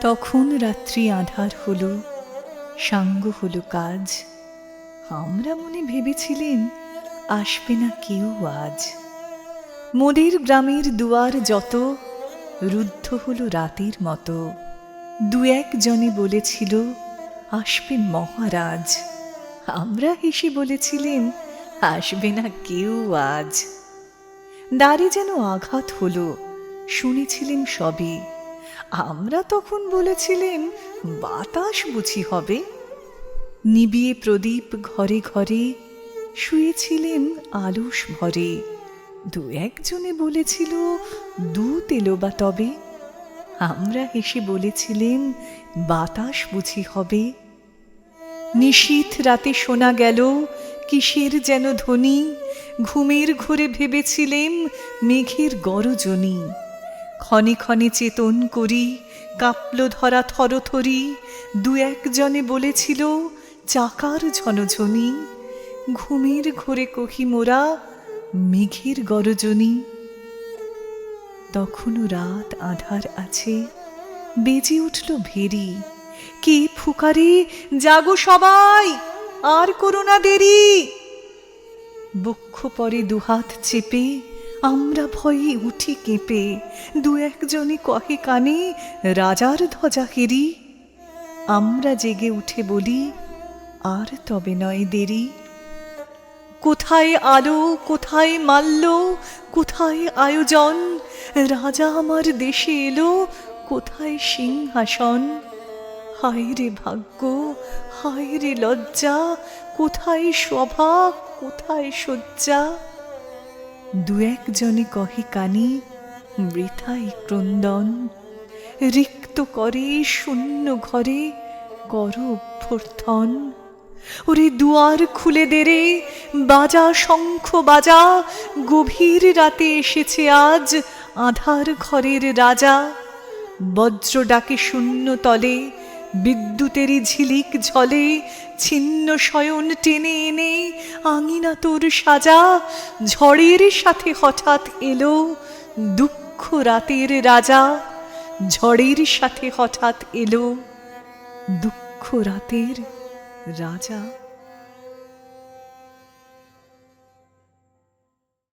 তখন রাত্রি আধার হলো, সাঙ্গ হলো কাজ। আমরা মনে ভেবেছিলেন, আসবে না কেউ আজ। মোদের গ্রামের দুয়ার যত, রুদ্ধ হলো রাতের মতো। দু একজনে বলেছিল, আসবে মহারাজ। আমরা হেসে বলেছিলেন, আসবে না কেউ আজ। দ্বারে যেন আঘাত হলো, শুনেছিলেন সবে আমরা তখন বলেছিলেন, বাতাস বুঝি হবে। নিবিয়ে প্রদীপ ঘরে ঘরে শুয়েছিলেন আলুস ভরে। দু একজনে বলেছিল, দু এলো বা তবে। আমরা হেসে বলেছিলেন, বাতাস বুঝি হবে। নিশীথ রাতে শোনা গেল, কিসের যেন ধ্বনি। ঘুমের ঘোরে ভেবেছিলেন, মেঘের গরজনী। ক্ষণে ক্ষণে চেতন করি, কাঁপল ধরা থরথরি, দু একজনে বলেছিল, চাকার ঝনঝনি, ঘুমের ঘোরে কহি মোরা, মেঘের গরজনী। তখনও রাত আধার আছে, বেজে উঠল ভেরি, কে ফুকারে, জাগো সবাই, আর করো না দেরি। বক্ষ পরে দুহাত চেপে আমরা ভয়ে উঠি কেঁপে। দু একজনে কহে কানে, রাজার ধ্বজা হেরি। আমরা জেগে উঠে বলি, আর তবে নয় দেরি। কোথায় আলো, কোথায় মাল্য, কোথায় আয়োজন? রাজা আমার দেশে এলো, কোথায় সিংহাসন? হায় রে ভাগ্য, হায় রে লজ্জা, কোথায় সভা কোথায় শয্যা? দু একজনে কহে কানে বৃথাই ক্রন্দন। রিক্ত করে শূন্য ঘরে কর অভ্যর্থন ওরে দুয়ার খুলে দেরে বাজা শঙ্খ বাজা, গভীর রাতে এসেছে আজ আধার ঘরের রাজা। বজ্র ডাকে শূন্য তলে বিদ্যুতেরই ঝিলিক ঝলে, ছিন্ন শয়ন টেনে এনে আঙিনা তোর সাজা, ঝড়ের সাথে হঠাৎ এলো দুঃখ রাতের রাজা, ঝড়ের সাথে হঠাৎ এলো দুঃখ রাতের রাজা।